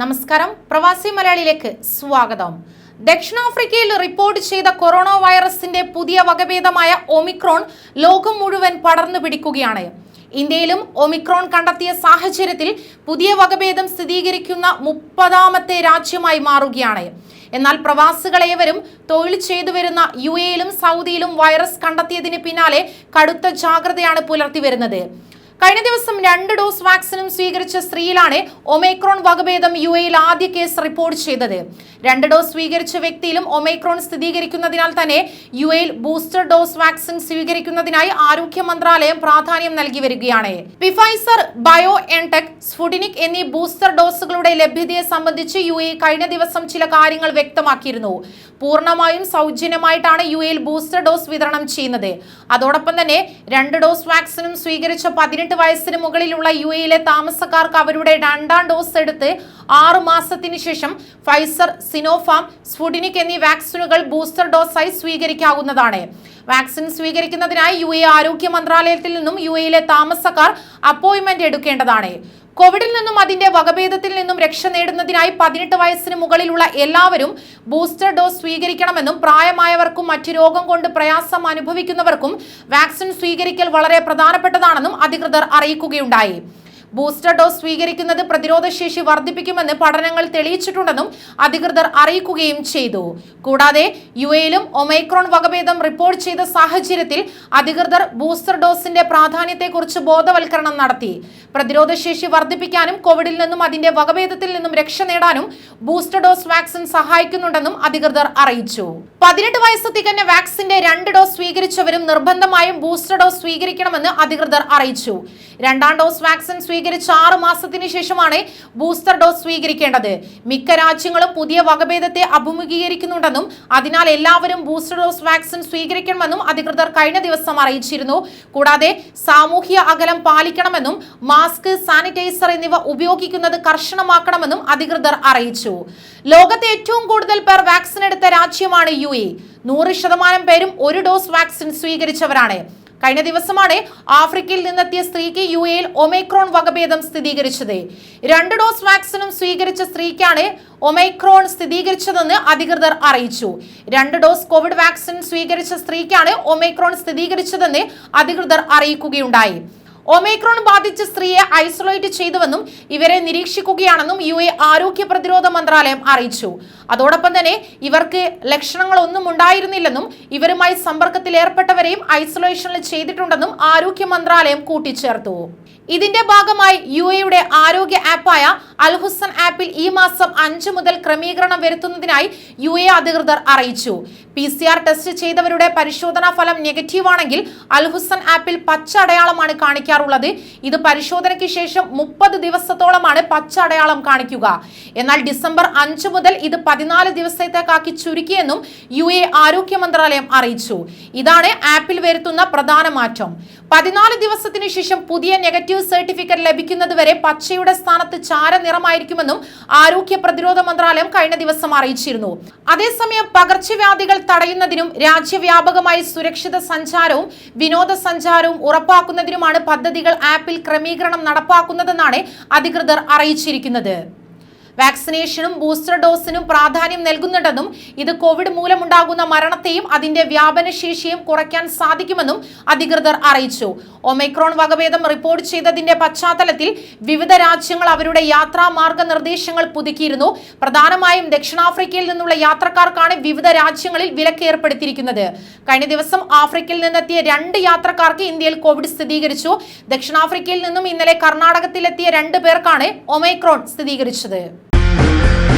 നമസ്കാരം. പ്രവാസി മലയാളിയിലേക്ക് സ്വാഗതം. ദക്ഷിണാഫ്രിക്കയിൽ റിപ്പോർട്ട് ചെയ്ത കൊറോണ വൈറസിന്റെ പുതിയ വകഭേദമായ ഒമിക്രോൺ ലോകം മുഴുവൻ പടർന്നു പിടിക്കുകയാണ്. ഇന്ത്യയിലും ഒമിക്രോൺ കണ്ടെത്തിയ സാഹചര്യത്തിൽ പുതിയ വകഭേദം സ്ഥിരീകരിക്കുന്ന മുപ്പതാമത്തെ രാജ്യമായി മാറുകയാണ്. എന്നാൽ പ്രവാസികളേവരും തൊഴിൽ ചെയ്തു വരുന്ന യു എയിലും സൗദിയിലും വൈറസ് കണ്ടെത്തിയതിന് പിന്നാലെ കടുത്ത ജാഗ്രതയാണ് പുലർത്തി വരുന്നത്. കഴിഞ്ഞ ദിവസം രണ്ട് ഡോസ് വാക്സിനും സ്വീകരിച്ച സ്ത്രീയിലാണ് ഒമൈക്രോൺ വകഭേദം യു എയിൽ ആദ്യ കേസ് റിപ്പോർട്ട് ചെയ്തത്. രണ്ട് ഡോസ് സ്വീകരിച്ച വ്യക്തിയിലും ഒമൈക്രോൺ സ്ഥിരീകരിക്കുന്നതിനാൽ തന്നെ യു എയിൽ ബൂസ്റ്റർ ഡോസ് വാക്സിൻ സ്വീകരിക്കുന്നതിനായി ആരോഗ്യ മന്ത്രാലയം പ്രാധാന്യം നൽകി വരികയാണ്. പിഫൈസർ ബയോ എൻടെക് സ്ഫുഡിനിക് എന്നീ ബൂസ്റ്റർ ഡോസുകളുടെ ലഭ്യതയെ സംബന്ധിച്ച് യു എ കഴിഞ്ഞ ദിവസം ചില കാര്യങ്ങൾ വ്യക്തമാക്കിയിരുന്നു. പൂർണമായും സൗജന്യമായിട്ടാണ് യു എയിൽ ബൂസ്റ്റർ ഡോസ് വിതരണം ചെയ്യുന്നത്. അതോടൊപ്പം തന്നെ രണ്ട് ഡോസ് വാക്സിനും സ്വീകരിച്ച പതിനെട്ട് വയസ്സിന് മുകളിലുള്ള യു എയിലെ താമസക്കാർക്ക് അവരുടെ രണ്ടാം ഡോസ് എടുത്ത് ആറു മാസത്തിന് ശേഷം ഫൈസർ സിനോഫാം സ്ഫുഡിനിക് എന്നീ വാക്സിനുകൾ ബൂസ്റ്റർ ഡോസായി സ്വീകരിക്കാവുന്നതാണ്. വാക്സിൻ സ്വീകരിക്കുന്നതിനായി യു എ ആരോഗ്യ മന്ത്രാലയത്തിൽ നിന്നും യു എയിലെ താമസക്കാർ അപ്പോയിന്റ്മെന്റ് എടുക്കേണ്ടതാണ്. കോവിഡിൽ നിന്നും അതിന്റെ വകഭേദത്തിൽ നിന്നും രക്ഷ നേടുന്നതിനായി പതിനെട്ട് വയസ്സിന് മുകളിലുള്ള എല്ലാവരും ബൂസ്റ്റർ ഡോസ് സ്വീകരിക്കണമെന്നും പ്രായമായവർക്കും മറ്റ് രോഗം കൊണ്ട് പ്രയാസം അനുഭവിക്കുന്നവർക്കും വാക്സിൻ സ്വീകരിക്കൽ വളരെ പ്രധാനപ്പെട്ടതാണെന്നും അധികൃതർ അറിയിക്കുകയുണ്ടായി. ബൂസ്റ്റർ ഡോസ് സ്വീകരിക്കുന്നത് പ്രതിരോധശേഷി വർദ്ധിപ്പിക്കുമെന്ന് പഠനങ്ങൾ തെളിയിച്ചിട്ടുണ്ടെന്നും അധികൃതർ അറിയിക്കുകയും ചെയ്തു. കൂടാതെ യു എയിലും ഒമൈക്രോൺ വകഭേദം റിപ്പോർട്ട് ചെയ്ത സാഹചര്യത്തിൽ അധികൃതർ ബൂസ്റ്റർ ഡോസിന്റെ പ്രാധാന്യത്തെക്കുറിച്ച് ബോധവൽക്കരണം നടത്തി. പ്രതിരോധശേഷി വർദ്ധിപ്പിക്കാനും കോവിഡിൽ നിന്നും അതിന്റെ വകഭേദത്തിൽ നിന്നും രക്ഷ നേടാനും ബൂസ്റ്റർ ഡോസ് വാക്സിൻ സഹായിക്കുന്നുണ്ടെന്നും അധികൃതർ അറിയിച്ചു. പതിനെട്ട് വയസ്സ് തികഞ്ഞ വാക്സിന്റെ രണ്ട് ഡോസ് സ്വീകരിച്ചവരും നിർബന്ധമായും ബൂസ്റ്റർ ഡോസ് സ്വീകരിക്കണമെന്ന് അധികൃതർ അറിയിച്ചു. രണ്ടാം ഡോസ് വാക്സിൻ സ്വീകരിച്ച ആറ് മാസത്തിന് ശേഷമാണ് ബൂസ്റ്റർ ഡോസ് സ്വീകരിക്കേണ്ടത്. മിക്ക രാജ്യങ്ങളും പുതിയ വകഭേദത്തെ അഭിമുഖീകരിക്കുന്നുണ്ടെന്നും അതിനാൽ എല്ലാവരും ബൂസ്റ്റർ ഡോസ് വാക്സിൻ സ്വീകരിക്കണമെന്നും അധികൃതർ കഴിഞ്ഞ ദിവസം അറിയിച്ചിരുന്നു. കൂടാതെ സാമൂഹ്യ അകലം പാലിക്കണമെന്നും മാസ്ക് സാനിറ്റൈസർ എന്നിവ ഉപയോഗിക്കുന്നത് കർശനമാക്കണമെന്നും അധികൃതർ അറിയിച്ചു. ലോകത്തെ ഏറ്റവും കൂടുതൽ പേർ വാക്സിൻ എടുത്ത രാജ്യമാണ് യു എ. നൂറ് ശതമാനം പേരും ഒരു ഡോസ് വാക്സിൻ സ്വീകരിച്ചവരാണ്. കഴിഞ്ഞ ദിവസമാണ് ആഫ്രിക്കയിൽ നിന്നെത്തിയ സ്ത്രീക്ക് യു എയിൽ ഒമൈക്രോൺ വകഭേദം സ്ഥിരീകരിച്ചത്. രണ്ട് ഡോസ് വാക്സിനും സ്വീകരിച്ച സ്ത്രീക്കാണ് ഒമൈക്രോൺ സ്ഥിരീകരിച്ചതെന്ന് അധികൃതർ അറിയിച്ചു. രണ്ട് ഡോസ് കോവിഡ് വാക്സിൻ സ്വീകരിച്ച സ്ത്രീക്കാണ് ഒമൈക്രോൺ സ്ഥിരീകരിച്ചതെന്ന് അധികൃതർ അറിയിക്കുകയുണ്ടായി. ഒമൈക്രോൺ ബാധിച്ച സ്ത്രീയെ ഐസൊലേറ്റ് ചെയ്തുവെന്നും ഇവരെ നിരീക്ഷിക്കുകയാണെന്നും യു എ ആരോഗ്യ പ്രതിരോധ മന്ത്രാലയം അറിയിച്ചു. അതോടൊപ്പം തന്നെ ഇവർക്ക് ലക്ഷണങ്ങളൊന്നും ഉണ്ടായിരുന്നില്ലെന്നും ഇവരുമായി സമ്പർക്കത്തിൽ ഏർപ്പെട്ടവരെയും ഐസൊലേഷനിൽ ചെയ്തിട്ടുണ്ടെന്നും ആരോഗ്യ മന്ത്രാലയം കൂട്ടിച്ചേർത്തു. ഇതിന്റെ ഭാഗമായി യു എയുടെ ആരോഗ്യ ആപ്പായ അൽഹുസൻ ആപ്പിൽ ഈ മാസം അഞ്ചു മുതൽ ക്രമീകരണം വരുത്തുന്നതിനായി യു എ അധികൃതർ അറിയിച്ചു. പി സി ആർ ടെസ്റ്റ് ചെയ്തവരുടെ പരിശോധനാ ഫലം നെഗറ്റീവ് ആണെങ്കിൽ അൽഹുസൻ ആപ്പിൽ പച്ച അടയാളമാണ് കാണിക്കാറുള്ളത്. ഇത് പരിശോധനയ്ക്ക് ശേഷം മുപ്പത് ദിവസത്തോളമാണ് പച്ച അടയാളം കാണിക്കുക. എന്നാൽ ഡിസംബർ അഞ്ച് മുതൽ ഇത് പതിനാല് ദിവസത്തേക്കാക്കി ചുരുക്കിയെന്നും യു എ ആരോഗ്യ മന്ത്രാലയം അറിയിച്ചു. ഇതാണ് ആപ്പിൽ വരുത്തുന്ന പ്രധാന മാറ്റം. പതിനാല് ദിവസത്തിനു ശേഷം പുതിയ നെഗറ്റീവ് സർട്ടിഫിക്കറ്റ് ലഭിക്കുന്നതുവരെ പച്ചയുടെ സ്ഥാനത്ത് ചാരനിറമായിരിക്കുമെന്നും ആരോഗ്യ പ്രതിരോധ മന്ത്രാലയം കഴിഞ്ഞ ദിവസം അറിയിച്ചിരുന്നു. അതേസമയം പകർച്ചവ്യാധികൾ തടയുന്നതിനും രാജ്യവ്യാപകമായി സുരക്ഷിത സഞ്ചാരവും വിനോദസഞ്ചാരവും ഉറപ്പാക്കുന്നതിനുമാണ് പദ്ധതികൾ ആപ്പിൽ ക്രമീകരണം നടപ്പാക്കുന്നതെന്നാണ് അധികൃതർ അറിയിച്ചിരിക്കുന്നത്. വാക്സിനേഷനും ബൂസ്റ്റർ ഡോസിനും പ്രാധാന്യം നൽകുന്നുണ്ടെന്നും ഇത് കോവിഡ് മൂലമുണ്ടാകുന്ന മരണത്തെയും അതിന്റെ വ്യാപനശേഷിയും കുറയ്ക്കാൻ സാധിക്കുമെന്നും അധികൃതർ അറിയിച്ചു. ഒമൈക്രോൺ വകഭേദം റിപ്പോർട്ട് ചെയ്തതിന്റെ പശ്ചാത്തലത്തിൽ വിവിധ രാജ്യങ്ങൾ അവരുടെ യാത്രാ മാർഗനിർദ്ദേശങ്ങൾ പുതുക്കിയിരുന്നു. പ്രധാനമായും ദക്ഷിണാഫ്രിക്കയിൽ നിന്നുള്ള യാത്രക്കാർക്കാണ് വിവിധ രാജ്യങ്ങളിൽ വിലക്ക് ഏർപ്പെടുത്തിയിരിക്കുന്നത്. കഴിഞ്ഞ ദിവസം ആഫ്രിക്കയിൽ നിന്നെത്തിയ രണ്ട് യാത്രക്കാർക്ക് ഇന്ത്യയിൽ കോവിഡ് സ്ഥിരീകരിച്ചു. ദക്ഷിണാഫ്രിക്കയിൽ നിന്നും ഇന്നലെ കർണാടകത്തിലെത്തിയ രണ്ട് പേർക്കാണ് ഒമൈക്രോൺ സ്ഥിരീകരിച്ചത്. Thank you.